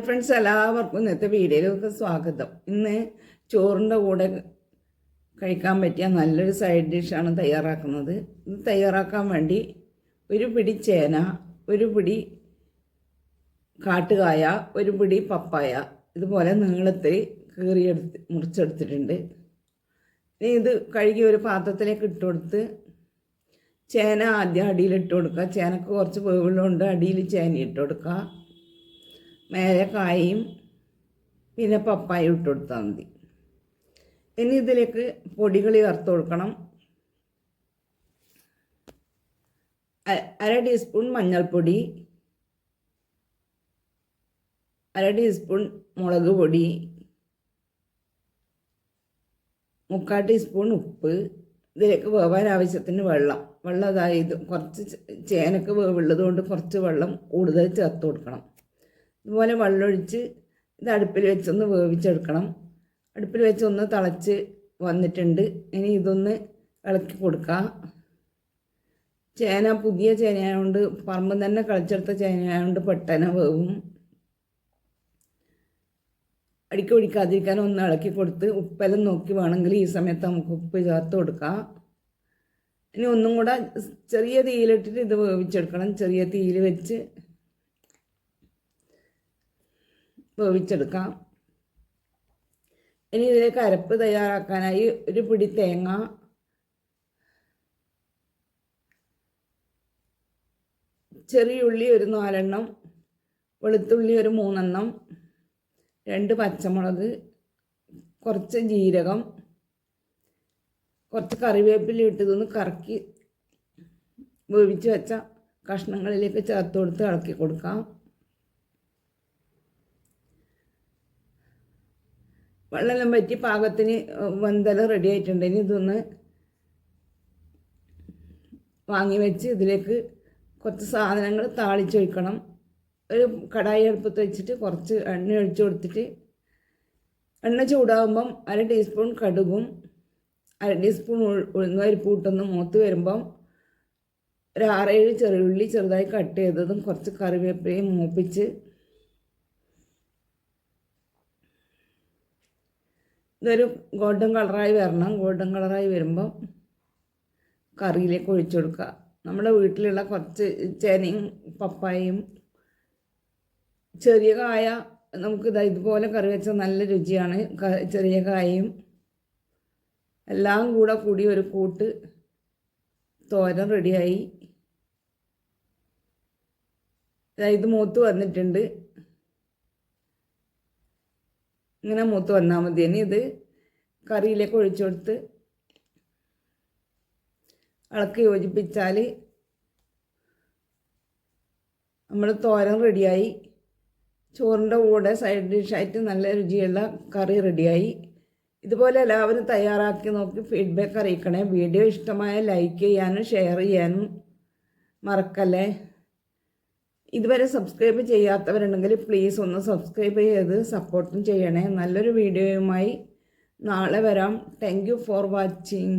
Hi friends എല്ലാവർക്കും ഇന്നത്തെ വീഡിയോയിലേക്ക് സ്വാഗതം. ഇന്ന് ചോറിന്റെ കൂടെ കഴിക്കാൻ പറ്റിയ നല്ലൊരു സൈഡ് ഡിഷാണ് തയ്യാറാക്കുന്നത്. ഇത് തയ്യാറാക്കാൻ വേണ്ടി ഒരു പിടി ചേന ഒരു പിടി കാട്ടുകായ ഒരു പിടി പപ്പായ ഇതുപോലെ നീളത്തിൽ കീറിയെടുത്ത് മുറിച്ചെടുത്തിട്ടുണ്ട്. ഇനി ഇത് കഴുകി ഒരു പാത്രത്തിലേക്ക് ഇട്ട് കൊടുത്ത് ചേന ആദ്യം അടിയിലിട്ട് കൊടുക്കുക. ചേനക്ക് കുറച്ച് വേവുള്ളതുകൊണ്ട് അടിയിൽ ചേന ഇട്ട് കൊടുക്കുക. മേലെ കായും പിന്നെ പപ്പായ ഇട്ട് കൊടുത്താൽ മതി. ഇനി ഇതിലേക്ക് പൊടികൾ ചേർത്ത് കൊടുക്കണം. അര ടീസ്പൂൺ മഞ്ഞൾപ്പൊടി അര ടീസ്പൂൺ മുളക് പൊടി മുക്കാൽ ടീസ്പൂൺ ഉപ്പ് ഇതിലേക്ക് വേവാൻ ആവശ്യത്തിന് വെള്ളം. വെള്ളം അതായത് കുറച്ച് ചേനക്ക് വേവുള്ളത് കൊണ്ട് കുറച്ച് വെള്ളം കൂടുതൽ ചേർത്ത് കൊടുക്കണം. ഇതുപോലെ വെള്ളമൊഴിച്ച് ഇത് അടുപ്പിൽ വെച്ചൊന്ന് വേവിച്ചെടുക്കണം. അടുപ്പിൽ വെച്ച് ഒന്ന് തിളച്ച് വന്നിട്ടുണ്ട്. ഇനി ഇതൊന്ന് ഇളക്കി കൊടുക്കാം. ചേന പുതിയ ചേനയായതുകൊണ്ട് പറമ്പ് തന്നെ കളിച്ചെടുത്ത ചേനയായതുകൊണ്ട് പെട്ടെന്ന് വേവും. അടിക്ക് പിടിക്കാതിരിക്കാൻ ഒന്ന് ഇളക്കി കൊടുത്ത് ഉപ്പെല്ലാം നോക്കി വേണമെങ്കിൽ ഈ സമയത്ത് നമുക്ക് ഉപ്പ് ചേർത്ത് കൊടുക്കാം. ഇനി ഒന്നും കൂടെ ചെറിയ തീയിലിട്ടിട്ട് ഇത് വേവിച്ചെടുക്കണം. ചെറിയ തീയിൽ വെച്ച് വേവിച്ചെടുക്കാം. ഇനി ഇതിലേക്ക് അരപ്പ് തയ്യാറാക്കാനായി ഒരു പിടി തേങ്ങ. ചെറിയ ഉള്ളി ഒരു നാലെണ്ണം വെളുത്തുള്ളി ഒരു മൂന്നെണ്ണം രണ്ട് പച്ചമുളക് കുറച്ച് ജീരകം കുറച്ച് കറിവേപ്പില ഇട്ടതൊന്ന് കറക്കി വേവിച്ച് വെച്ച കഷ്ണങ്ങളിലേക്ക് ചേർത്ത് കൊടുത്ത് ഇളക്കി കൊടുക്കാം. വെള്ളമെല്ലാം പറ്റി പാകത്തിന് വെന്തല റെഡി ആയിട്ടുണ്ട്. ഇനി ഇതൊന്ന് വാങ്ങി വെച്ച് ഇതിലേക്ക് കുറച്ച് സാധനങ്ങൾ താളിച്ചൊഴിക്കണം ഒരു കടായി അടുപ്പത്ത് വെച്ചിട്ട് കുറച്ച് എണ്ണ ഒഴിച്ചു കൊടുത്തിട്ട് എണ്ണ ചൂടാകുമ്പം അര ടീസ്പൂൺ കടുകും അര ടീസ്പൂൺ ഉഴുന്നുപരിപ്പ് ഇട്ടൊന്ന് മൂത്ത് വരുമ്പം ഒരു ആറേഴ് ചെറിയുള്ളി ചെറുതായി കട്ട് ചെയ്തതും കുറച്ച് കറിവേപ്പിലയും മൂപ്പിച്ച് ഇതൊരു ഗോൾഡൻ കളറായി വരണം. ഗോൾഡൻ കളറായി വരുമ്പം കറിയിലേക്ക് ഒഴിച്ചു കൊടുക്കുക. നമ്മുടെ വീട്ടിലുള്ള കുറച്ച് ചേനയും പപ്പായയും ചെറിയ കായ നമുക്ക് ഇതാ ഇതുപോലെ കറി വെച്ചാൽ നല്ല രുചിയാണ്. ചെറിയ കായയും എല്ലാം കൂടെ കൂടി ഒരു കൂട്ട് തോരൻ റെഡിയായി ഇത് മൂത്ത് വന്നിട്ടുണ്ട്. ഇങ്ങനെ മൂത്ത് വന്നാൽ മതി. ഇനി ഇത് കറിയിലേക്ക് ഒഴിച്ചു കൊടുത്ത് ഇളക്കി യോജിപ്പിച്ചാൽ നമ്മൾ തോരൻ റെഡിയായി. ചോറിന്റെ കൂടെ സൈഡ് ഡിഷായിട്ട് നല്ല രുചിയുള്ള കറി റെഡിയായി. ഇതുപോലെ എല്ലാവരും തയ്യാറാക്കി നോക്കി ഫീഡ്ബാക്ക് അറിയിക്കണേ. വീഡിയോ ഇഷ്ടമായ ലൈക്ക് ചെയ്യാനും ഷെയർ ചെയ്യാനും മറക്കല്ലേ? ഇതുവരെ സബ്സ്ക്രൈബ് ചെയ്യാത്തവരുണ്ടെങ്കിൽ പ്ലീസ് ഒന്ന് സബ്സ്ക്രൈബ് ചെയ്ത് സപ്പോർട്ടും ചെയ്യണേ. നല്ലൊരു വീഡിയോയുമായി നാളെ വരാം. Thank for watching